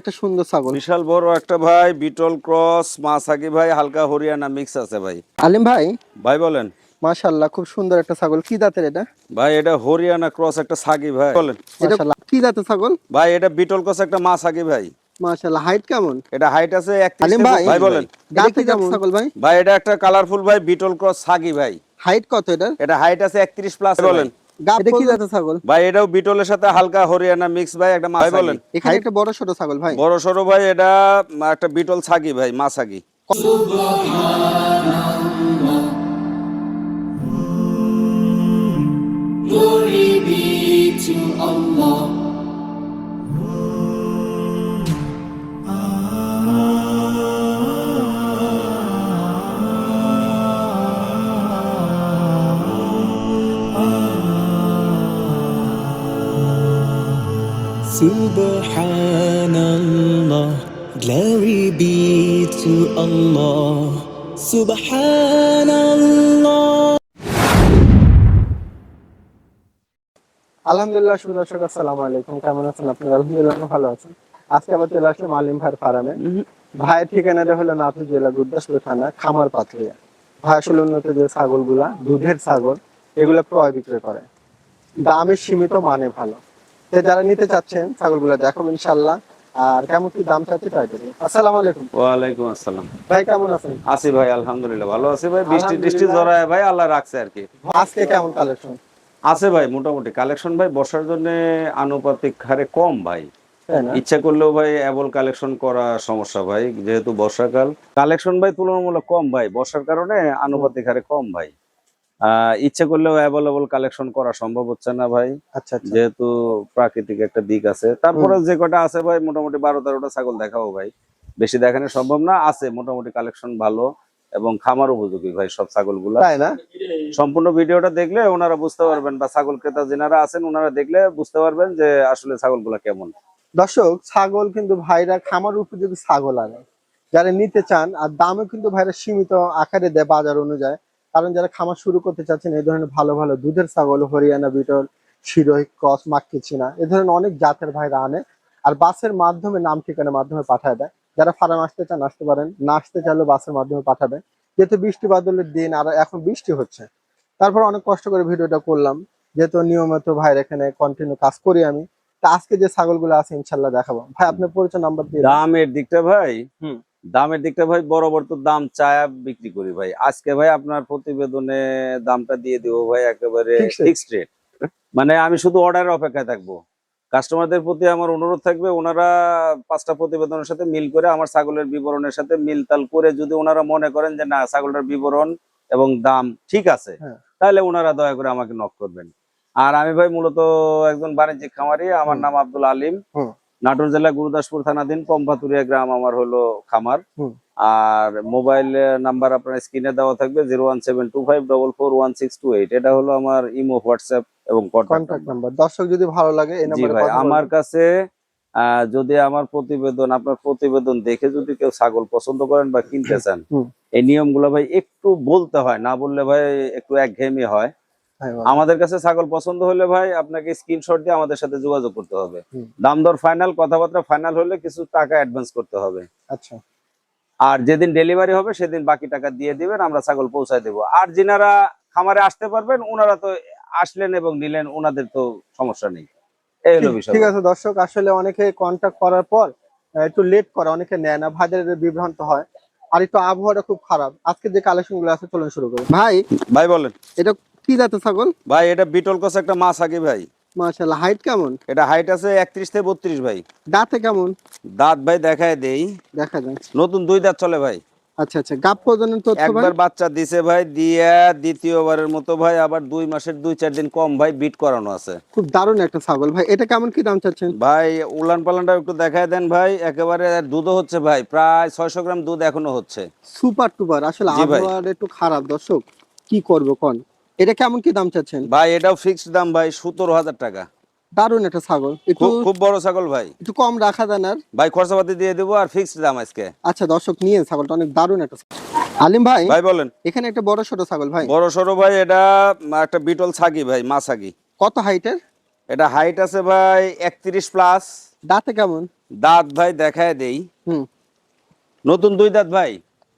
একটা সুন্দর ছাগল। বিশাল বড় একটা ভাই বিটল ক্রস মাসাকি ভাই হালকা হরিয়ানা মিক্স আছে ভাই। আলিম ভাই? ভাই বলেন। মাশাল্লাহ খুব সুন্দর একটা ছাগল। কি জাতের এটা? ভাই এটা হরিয়ানা ক্রস একটা সাগি ভাই। বলেন। এটা কি জাতের ছাগল? ভাই এটা বিটল ক্রস একটা মাসাকি ভাই। মাশাল্লাহ হাইট কেমন? এটা হাইট আছে আলিম 31 ভাই? ভাই বলেন। এটা কি ছাগল ভাই? ভাই এটা একটা কালারফুল ভাই বিটল ক্রস সাগি ভাই। হাইট কত এটা এটা হাইট আছে 31 প্লাস বলেন। ভাই এটাও বিটলের সাথে হালকা হরিয়ানা মিক্স ভাই একটা মাছ বলেন। এখানে একটা বড় সরো ছাগল ভাই। বড় সরো ভাই এটা একটা বিটল ছাগি ভাই Glory be to Allah. Allah. আলহামদুলিল্লাহ শুভ দর্শক আসসালামু আলাইকুম। কেমন আছেন আপনারা? আলহামদুলিল্লাহ ভালো আছেন আজকে আবার চলে আসলাম আলিম ভাইয়ের ফার্মে। ভাইয়ের ঠিকানাটা হলো নাথুর জেলা গুরদাসপুর থানা খামার পাথরিয়া। ভাই আসলে উন্নত যে ছাগলগুলা দুধের ছাগল এগুলো ক্রয় বিক্রয় করে। দামের সীমিত মানে ভালো। যারা নিতে চাচ্ছেন ছাগলগুলো দেখো ইনশাল্লাহ আর কেমন কি দাম চাচ্ছে আসসালামু আলাইকুম। ওয়ালাইকুম আসসালাম। ভাই কেমন আছেন? আছি ভাই আলহামদুলিল্লাহ ভালো আছি ভাই। বৃষ্টি আলহামদুলিল্লাহ। জড়ায় ভাই আল্লাহ রাখছে আর কি। আজকে কেমন কালেকশন আছে ভাই মোটামুটি। কালেকশন ভাই বর্ষার জন্য আনুপাতিক হারে কম ভাই। ইচ্ছা করলেও ভাই অ্যাবল কালেকশন করা সমস্যা ভাই। যেহেতু বর্ষাকাল কালেকশন ভাই তুলনামূলক কম ভাই। বর্ষার কারণে আনুপাতিক হারে কম ভাই। ইচ্ছে করলেও অ্যাভেলেবল কালেকশন করা সম্ভব হচ্ছে না ভাই। আচ্ছা আচ্ছা। যেহেতু প্রাকৃতিক একটা দিক আছে। তারপরে যে কটা আছে ভাই মোটামুটি বারো তেরোটা ছাগল দেখাবো ভাই। বেশি দেখানো সম্ভব না আছে মোটামুটি কালেকশন ভালো এবং খামার উপযোগী ভাই সব ছাগলগুলা। তাই না? সম্পূর্ণ ভিডিওটা দেখলে ওনারা বুঝতে পারবেন বা ছাগল ক্রেতা যেনারা আছেন ওনারা দেখলে বুঝতে পারবেন যে আসলে ছাগলগুলা কেমন। দর্শক ছাগল কিন্তু ভাইরা খামার উপযোগী ছাগল আনে। যারা নিতে চান আর দামও কিন্তু ভাইরা সীমিত আকারে দেয় বাজার অনুযায়ী। কারণ যারা খামার শুরু করতে চাচ্ছেন এই ধরনের ভালো ভালো দুধের ছাগল হরিয়ানা বিটল শিরোহী ক্রস মাক্কি চিনা এ ধরনের অনেক জাতের ভাইরা আনে। আর বাসের মাধ্যমে নাম ঠিকানার মাধ্যমে পাঠায় দেয়। যারা ফার্ম আসতে চান আসতে পারেন। না আসতে চাইলেও বাসের মাধ্যমে পাঠাবেন। যেহেতু বৃষ্টি বাদলের দিন আর এখন বৃষ্টি হচ্ছে। তারপর অনেক কষ্ট করে ভিডিওটা করলাম। যেহেতু নিয়মিত ভাইয়ের এখানে কন্টিনিউ কাজ করি আমি। তা আজকে যে ছাগলগুলো আছে ইনশাল্লাহ দেখাবো। ভাই আপনার পরিচয় নাম্বার দিয়ে। দামের দিকটা ভাই। হুম। দামের দিকটা ভাই বরাবর তো দাম চায়া বিক্রি করি ভাই। আজকে ভাই আপনার প্রতিবেদনে দামটা দিয়ে দিব ভাই একেবারে ফিক্সড রেট মানে আমি শুধু অর্ডারের অপেক্ষায় থাকব। কাস্টমারদের প্রতি আমার অনুরোধ থাকবে ওনারা পাঁচটা প্রতিবেদনের সাথে মিল করে আমার ছাগলের বিবরণের সাথে মিলতাল করে যদি ওনারা মনে করেন যে না ছাগলটার বিবরণ এবং দাম ঠিক আছে হ্যাঁ। তাহলে ওনারা দয়া করে আমাকে নক করবেন। আর আমি ভাই মূলত একজন বাণিজ্যিক খামারি আমার নাম আব্দুল আলিম। নাটোর জেলা গুরুদাসপুর থানাধীন পম্পাতুরিয়া গ্রাম আমার হলো খামার। আর মোবাইল নাম্বার আপনার স্ক্রিনে দেওয়া থাকবে zero one seven two five double four one six two eight এটা হলো আমার ইমো হোয়াটসঅ্যাপ এবং কন্ট্যাক্ট কন্ট্যাক্ট নাম্বার দর্শক যদি ভালো লাগে আমার কাছে আহ, যদি আমার প্রতিবেদন আপনার প্রতিবেদন দেখে যদি কেউ ছাগল পছন্দ করেন বা কিনতে চান। এই নিয়মগুলো ভাই একটু বলতে হয় না বললে ভাই একটু একঘেয়েমি হয়। আমাদের কাছে ছাগল পছন্দ হলে ভাই আপনাকে স্ক্রিনশট দিয়ে আমাদের সাথে যোগাযোগ করতে হবে। দাম দর ফাইনাল কথাবার্তা ফাইনাল হলে কিছু টাকা অ্যাডভান্স করতে হবে। আচ্ছা। আর যেদিন ডেলিভারি হবে সেদিন বাকি টাকা দিয়ে দিবেন আমরা ছাগল পৌঁছায় দেবো। আর যিনারা খামারে আসতে পারবেন ওনারা তো আসলেন এবং নিলেন ওনাদের তো সমস্যা নেই। এই হলো বিষয়। ঠিক আছে দর্শক আসলে অনেকে কন্ট্যাক্ট করার পর একটু লেট করে অনেকে নেয় না ভাইদের বিভ্রান্ত হয়। আর একটু আবহাওয়াটা খুব খারাপ। আজকে যে কালেকশনগুলো আছে চলুন শুরু করি। ভাই ভাই বলেন। এটা কি জাতের ছাগল? ভাই এটা বিটল কস একটা মাছ আগে ভাই। মাশাআল্লাহ হাইট কেমন? এটা হাইট আছে একত্রিশ থেকে বত্রিশ ভাই। দাঁতে কেমন? দাঁত ভাই দেখায় দেই। দেখা যায়। নতুন দুই দাঁত চলে ভাই। আচ্ছা আচ্ছা গাপ প্রজনন তথ্য ভাই। একবার বাচ্চা দিছে ভাই দিয়া দ্বিতীয়বারের মতো ভাই আবার দুই মাসের দুই চার দিন কম ভাই বিট করানো আছে। খুব দারুণ একটা ছাগল ভাই। এটা কেমন কি দাম চাচ্ছেন? ভাই উলান পালানটা একটু দেখায় দেন ভাই। একেবারে দুধও হচ্ছে ভাই প্রায় ছয়শো গ্রাম দুধ এখনও হচ্ছে। সুপার টুপার আসলে। আবহাওয়ার একটু খারাপ দর্শক। কি করব কোন? এটা কেমন কি দাম চাচ্ছেন? ভাই এটাও ফিক্সড দাম ভাই সতেরো হাজার টাকা। দারুণ একটা ছাগল। খুব বড় ছাগল ভাই। একটু কম রাখা দেন আর? ভাই খরচাপাতি দিয়ে দেবো আর ফিক্সড দাম আজকে। আচ্ছা দর্শক নিয়ে ছাগলটা অনেক দারুণ একটা আলিম ভাই ভাই বলেন। এখানে একটা বড় ছোট ছাগল ভাই। বড় সড়ো ভাই এটা একটা বিটল ছাগি ভাই মা ছাগি। কত হাইটের? এটা হাইট আছে ভাই একত্রিশ প্লাস দাঁতে কেমন? দাঁত ভাই দেখায় দেই। হুম। নতুন দুই দাঁত ভাই।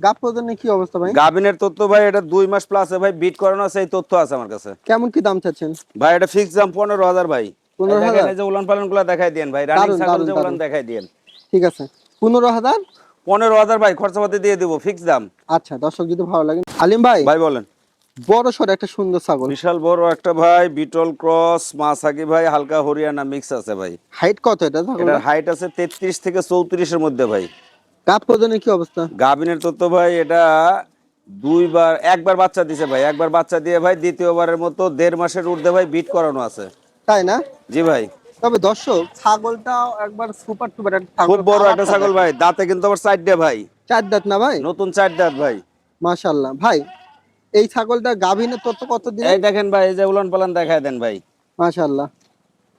গাপ প্রজনের কি অবস্থা ভাই? গাবিনের তথ্য ভাই এটা দুই মাস প্লাস ভাই বিট করানো আছে তথ্য আছে আমার কাছে। কেমন কি দাম চাচ্ছেন? ভাই এটা ফিক্স দাম পনেরো হাজার ভাই। 15,000 দেখেন যে উলান পালনগুলা দেখাই দেন ভাই রানিং ছাগল যে উলান দেখাই দেন ঠিক আছে। পনেরো হাজার? পনেরো হাজার ভাই খরচাপাতি দিয়ে দিব ফিক্স দাম। আচ্ছা দর্শক যদি ভালো লাগে। আলিম ভাই ভাই বলেন। বড় সর একটা সুন্দর ছাগল। বিশাল বড় একটা ভাই বিটল ক্রস ভাই হালকা হরিয়ানা মিক্স আছে ভাই। হাইট কত এটা হাইট আছে তেত্রিশ থেকে চৌত্রিশের মধ্যে ভাই। গাপ প্রজনের কি অবস্থা? গাবিনের তথ্য ভাই এটা দুইবার একবার বাচ্চা দিছে ভাই একবার বাচ্চা দিয়ে ভাই দ্বিতীয়বারের মতো দেড় মাসের ঊর্ধ্বে ভাই বিট করানো আছে। তাই না? জি ভাই। তবে দর্শক ছাগলটাও একবার সুপার টুপার একটা খুব বড় একটা ছাগল ভাই দাঁতে কিন্তু আবার চার ডে ভাই। চার দাঁত না ভাই? নতুন চার দাঁত ভাই। মাশাল্লাহ ভাই এই ছাগলটা গাভিনের তথ্য কত দিন এই দেখেন ভাই এই যে উলান পালান দেখায় দেন ভাই। মাশাল্লাহ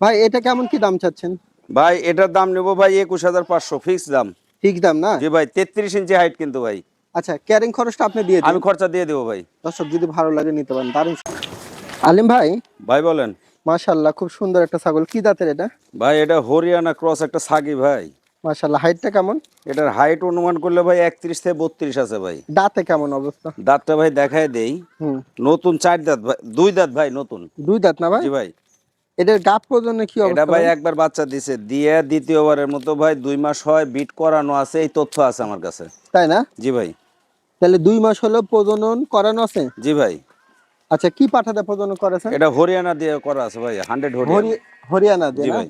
ভাই এটা কেমন কি দাম চাচ্ছেন? ভাই এটার দাম নেব ভাই একুশ হাজার পাঁচশো ফিক্স দাম। ঠিক দাম না? জি ভাই তেত্রিশ ইঞ্চি হাইট কিন্তু ভাই। আচ্ছা ক্যারিং খরচটা আপনি দিয়ে দিন। আমি খরচা দিয়ে দেবো ভাই। দর্শক যদি ভালো লাগে নিতে পারেন দারুণ আলিম ভাই? ভাই বলেন। মাশাল্লাহ খুব সুন্দর একটা ছাগল। কি দাঁতের এটা? ভাই এটা হরিয়ানা ক্রস একটা সাগি ভাই। মাশাল্লাহ হাইটটা কেমন? এটার হাইট অনুমান করলে ভাই একত্রিশ থেকে বত্রিশ আছে ভাই। দাঁতে কেমন অবস্থা? দাঁতটা ভাই দেখায় দেই। হুম। নতুন চার দাঁত ভাই দুই দাঁত ভাই নতুন। দুই দাঁত না ভাই? জি ভাই। এটার কি এটা অবস্থা ভাই ভাই? একবার বাচ্চা দিছে। দিয়ে দ্বিতীয়বারের মতো ভাই দুই মাস হয় বিট করানো আছে এই তথ্য আছে আমার কাছে। তাই না? জি ভাই। তাহলে দুই মাস হলো প্রজনন করানো আছে? জি ভাই। আচ্ছা কি পাঠাতে প্রজনন করেছেন? এটা হরিয়ানা দিয়ে করা আছে ভাই হান্ড্রেড হরিয়ানা। হরিয়ানা দিয়ে জি ভাই।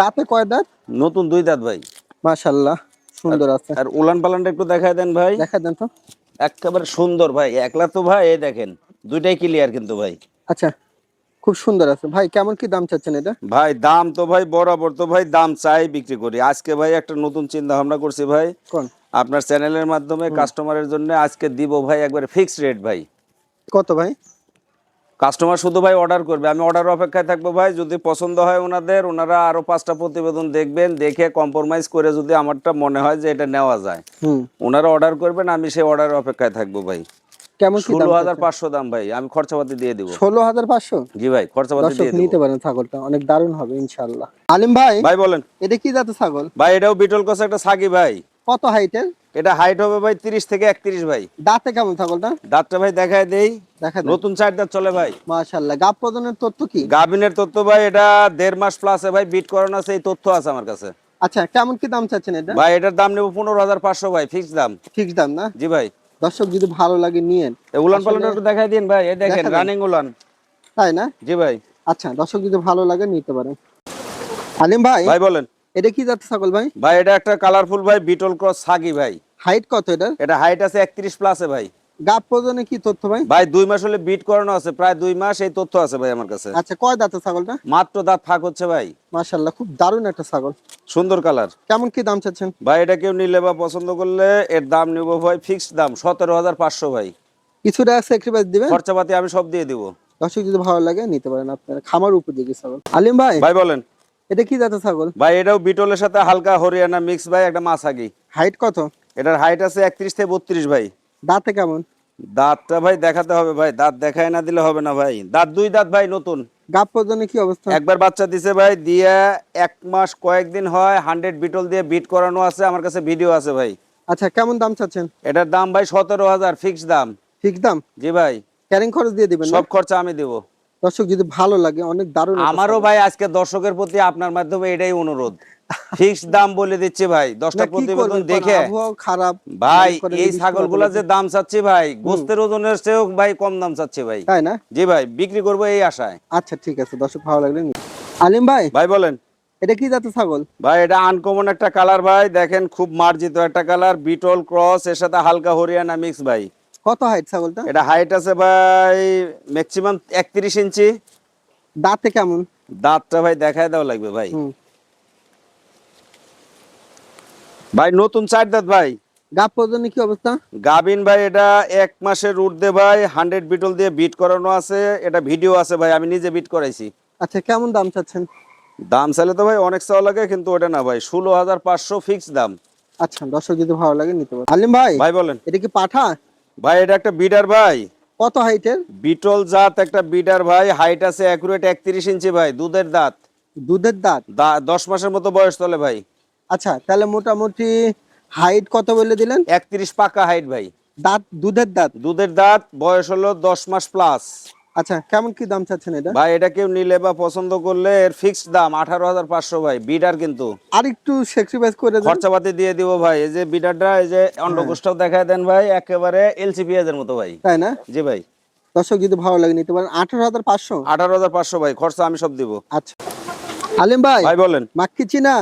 দাঁতে কয় দাঁত? নতুন দুই দাঁত ভাই। মাশাল্লাহ সুন্দর আছে। আর উলান পালানটা একটু দেখায় দেন ভাই। দেখা দেন তো। একেবারে সুন্দর ভাই একলা তো ভাই এই দেখেন দুইটাই ক্লিয়ার কিন্তু ভাই। আচ্ছা খুব সুন্দর আছে। ভাই কেমন কি দাম চাচ্ছেন এটা? ভাই দাম তো ভাই বরাবর তো ভাই দাম চাই বিক্রি করি। আজকে ভাই একটা নতুন চিন্তা ভাবনা করছি ভাই। কোন? আপনার চ্যানেলের মাধ্যমে কাস্টমারের জন্য আজকে দিব ভাই একবার ফিক্সড রেট ভাই। কত ভাই? কাস্টমার শুধু ভাই অর্ডার করবে। আমি অর্ডার অপেক্ষায় থাকব ভাই। যদি পছন্দ হয় ওনাদের ওনারা আরও পাঁচটা প্রতিবেদন দেখবেন দেখে কম্প্রোমাইজ করে যদি আমারটা মনে হয় যে এটা নেওয়া যায়। হুম। ওনারা অর্ডার করবেন আমি সেই অর্ডারের অপেক্ষায় থাকব ভাই। কেমন ষোলো হাজার পাঁচশো দাম ভাই আমি খরচাপাতি দিয়ে দিব। ষোলো হাজার পাঁচশো? জি ভাই খরচাপাতি দিয়ে নিতে পারেন ছাগলটা অনেক দারুণ হবে ইনশাল্লাহ আলিম ভাই ভাই বলেন। এটা কি জাতের ছাগল? ভাই এটাও বিটল কস একটা সাকি ভাই। কত হাইটের এটা হাইট হবে ভাই তিরিশ থেকে একত্রিশ ভাই। দাঁতে কেমন ছাগলটা? দাঁতটা ভাই দেখায় দেই। দেখা নতুন চার দাঁত চলে ভাই। প্রজনের তথ্য কি? গাভিনের তথ্য ভাই এটা দেড় মাস প্লাসে ভাই বিট করানো আছে এই তথ্য আছে আমার কাছে। আচ্ছা কেমন কি দাম চাচ্ছেন এটা? ভাই এটার দাম নেব পনেরো হাজার পাঁচশো ভাই ফিক্স দাম। ঠিক দাম না? জি ভাই। দর্শক যদি ভালো লাগে নিয়েন। উলান পালনটা একটু দেখাই দিন ভাই। এই দেখেন রানিং উলান। তাই না? জি ভাই। আচ্ছা দর্শক যদি ভালো লাগে নিতে পারেন। আলিম ভাই ভাই বলেন। এটা কি জাতের ছাগল ভাই? ভাই এটা একটা কালারফুল ভাই বিটল ক্রস সাগি ভাই। হাইট কত এটা এটা হাইট আছে একত্রিশ প্লাসে ভাই। প্রজনে কি তথ্য ভাই? ভাই দুই মাস হলে বিট করানো আছে প্রায় দুই মাস এই তথ্য আছে ভাই আমার কাছে। আচ্ছা কয় ছাগলটা? মাত্র দাঁত ফাঁক হচ্ছে ভাই। খুব দারুণ একটা ছাগল। সুন্দর কালার। কেমন কি দাম চাচ্ছেন? ভাই এটা কেউ নিলে বা পছন্দ করলে এর দাম নিব ভাই ফিক্সড দাম সতেরো হাজার পাঁচশো ভাই। কিছুটা স্যাক্রিফাইস দিবেন? খরচাপাতি আমি সব দিয়ে দিব। দর্শক যদি ভালো লাগে নিতে পারেন আপনার খামার উপযোগী ছাগল। আলিম ভাই ভাই বলেন। এটা কি জাতের ছাগল? ভাই এটাও বিটলের সাথে হালকা হরিয়ানা মিক্স ভাই একটা মাছাগি হাইট কত? এটার হাইট আছে একত্রিশ থেকে বত্রিশ ভাই। দাঁতে কেমন? দাঁতটা ভাই দেখাতে হবে ভাই দাঁত দেখায় না দিলে হবে না ভাই। দাঁত দুই দাঁত ভাই নতুন। গাপ প্রজনে কি অবস্থা? একবার বাচ্চা দিছে ভাই দিয়ে এক মাস কয়েকদিন হয় হান্ড্রেড বিটল দিয়ে বিট করানো আছে আমার কাছে ভিডিও আছে ভাই। আচ্ছা কেমন দাম চাচ্ছেন? এটার দাম ভাই সতেরো হাজার ফিক্স দাম। ঠিক দাম? জি ভাই। ক্যারিং খরচ দিয়ে দিবেন সব খরচা আমি দেবো। দর্শক যদি ভালো লাগে অনেক দারুণ আমারও ভাই আজকে দর্শকের প্রতি আপনার মাধ্যমে এটাই অনুরোধ। ফিক্স দাম বলে দিচ্ছি ভাই। দশটা প্রতিবেদন দেখে। খারাপ ভাই এই ছাগলগুলা যে দাম চাচ্ছি ভাই গোস্তের ওজনের চেয়েও ভাই কম দাম চাচ্ছি ভাই। তাই না? জি ভাই বিক্রি করব এই আশায়। আচ্ছা ঠিক আছে দর্শক ভালো লাগলে আলিম ভাই ভাই বলেন। এটা কি জাতের ছাগল? ভাই এটা আনকমন একটা কালার ভাই দেখেন খুব মার্জিত একটা কালার বিটল ক্রস এর সাথে হালকা হরিয়ানা মিক্স ভাই। কত হাইট ছাগলটা? এটা হাইট আছে ভাই ম্যাক্সিমাম একত্রিশ ইঞ্চি। দাঁতে কেমন? দাঁতটা ভাই দেখায় দেওয়া লাগবে ভাই হুম ভাই নতুন চার দাঁত ভাই। গাপ প্রজনে কি অবস্থা? গাবিন ভাই এটা এক মাসের উর্ধে ভাই হান্ড্রেড বিটল দিয়ে বিট করানো আছে এটা ভিডিও আছে ভাই আমি নিজে বিট করাইছি। আচ্ছা কেমন দাম চাচ্ছেন? দাম চাইলে তো ভাই অনেক চাওয়া লাগে কিন্তু ওটা না ভাই ষোলো হাজার পাঁচশো ফিক্স দাম। আচ্ছা দর্শক যদি ভালো লাগে নিতে পারেন। আলিম ভাই ভাই বলেন। এটা কি পাঠা? ভাই এটা একটা বিডার ভাই। কত হাইটের বিটল জাত একটা বিডার ভাই হাইট আছে অ্যাকুরেট একত্রিশ ইঞ্চি ভাই দুধের দাঁত। দুধের দাঁত? দশ মাসের মতো বয়স চলে ভাই। আচ্ছা তাহলে মোটামুটি হাইট কত বলে দিলেন? একত্রিশ পাকা হাইট ভাই। দাঁত দুধের দাঁত? দুধের দাঁত বয়স হলো দশ মাস প্লাস আচ্ছা কেমন কি দাম চাচ্ছেন এটা? ভাই এটা কেউ নিলে বা পছন্দ করলে এর ফিক্সড দাম আঠারো হাজার পাঁচশো ভাই বিডার কিন্তু। আর একটু স্যাক্রিফাইস করে খরচাপাতি দিয়ে দিব ভাই এই যে বিডারটা এই যে অন্ডকোষটাও দেখায় দেন ভাই একেবারে এলসি পেঁয়াজের মতো ভাই। তাই না? জি ভাই। দর্শক যদি ভালো লাগে নিতে পারেন। আঠারো হাজার পাঁচশো? আঠারো হাজার পাঁচশো ভাই খরচা আমি সব দিব। আচ্ছা। আলিম ভাই ভাই বলেন। মাক্কি চিনা?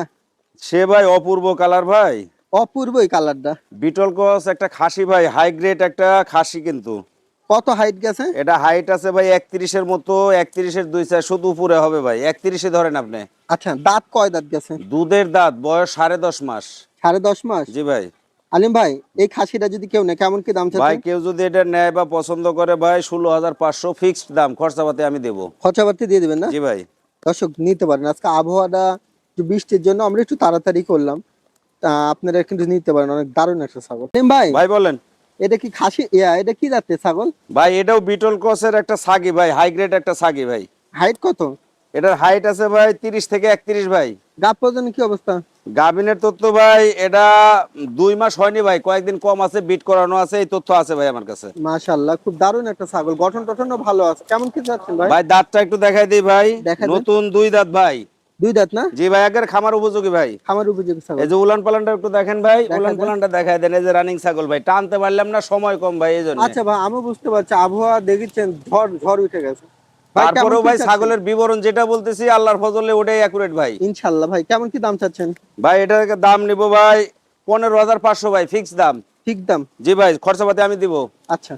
সে ভাই অপূর্ব কালার ভাই? অপূর্ব এই কালারটা। বিটল ক্রস একটা খাসি ভাই হাই গ্রেড একটা খাসি কিন্তু। কত হাইট গেছে? এটা হাইট আছে ভাই একত্রিশের মতো একত্রিশের দুই চার শুধু উপরে হবে ভাই একত্রিশে ধরেন আপনি। আচ্ছা দাঁত কয় দাঁত গেছে? দুধের দাঁত বয়স সাড়ে দশ মাস। সাড়ে দশ মাস? জি ভাই। আলিম ভাই এই খাসিটা যদি কেউ নেয় কেমন কি দাম ভাই কেউ যদি এটা নেয় বা পছন্দ করে ভাই ষোলো হাজার পাঁচশো ফিক্সড দাম খরচাপাতি আমি দেবো। খরচাপাতি দিয়ে দিবেন না? জি ভাই। দর্শক নিতে পারেন। আজকে আবহাওয়াটা একটু বৃষ্টির জন্য আমরা একটু তাড়াতাড়ি করলাম। তা আপনারা কিন্তু নিতে পারেন অনেক দারুণ একটা ছাগল। ভাই ভাই বলেন। এটা কি খাসি? এটা কি জাতের ছাগল? ভাই এটাও বিটল ক্রসের একটা সাগি ভাই হাই গ্রেড একটা সাগি ভাই। হাইট কত? এটার হাইট আছে ভাই তিরিশ থেকে একত্রিশ ভাই। গাপ পর্যন্ত কি অবস্থা? গাভিনের তথ্য ভাই এটা দুই মাস হয়নি ভাই কয়েকদিন কম আছে বিট করানো আছে এই তথ্য আছে ভাই আমার কাছে। মাশাআল্লাহ খুব দারুণ একটা ছাগল গঠন টঠনও ভালো আছে। কেমন কি যাচ্ছেন ভাই? ভাই দাঁতটা একটু দেখাই দিই ভাই। নতুন দুই দাঁত ভাই। দুই দাঁত না? জি ভাই আগের খামার উপযোগী ভাই। খামার উপযোগী ছাগল। এই যে উলান পালানটা একটু দেখেন ভাই উলান পালানটা দেখাই দেন এই যে রানিং ছাগল ভাই টানতে পারলাম না সময় কম ভাই এই জন্য। আচ্ছা ভাই আমি বুঝতে পারছি আবহাওয়া দেখেছেন ঝড় ঝড় উঠে গেছে। তারপরেও ভাই ছাগলের বিবরণ যেটা বলতেছি আল্লাহর ফজলে ওটাই অ্যাকুরেট ভাই। ইনশাল্লাহ ভাই কেমন কি দাম চাচ্ছেন? ভাই এটার দাম নিব ভাই পনেরো হাজার পাঁচশো ভাই ফিক্স দাম। ঠিক দাম? জি ভাই খরচাপাতি আমি দিব। আচ্ছা।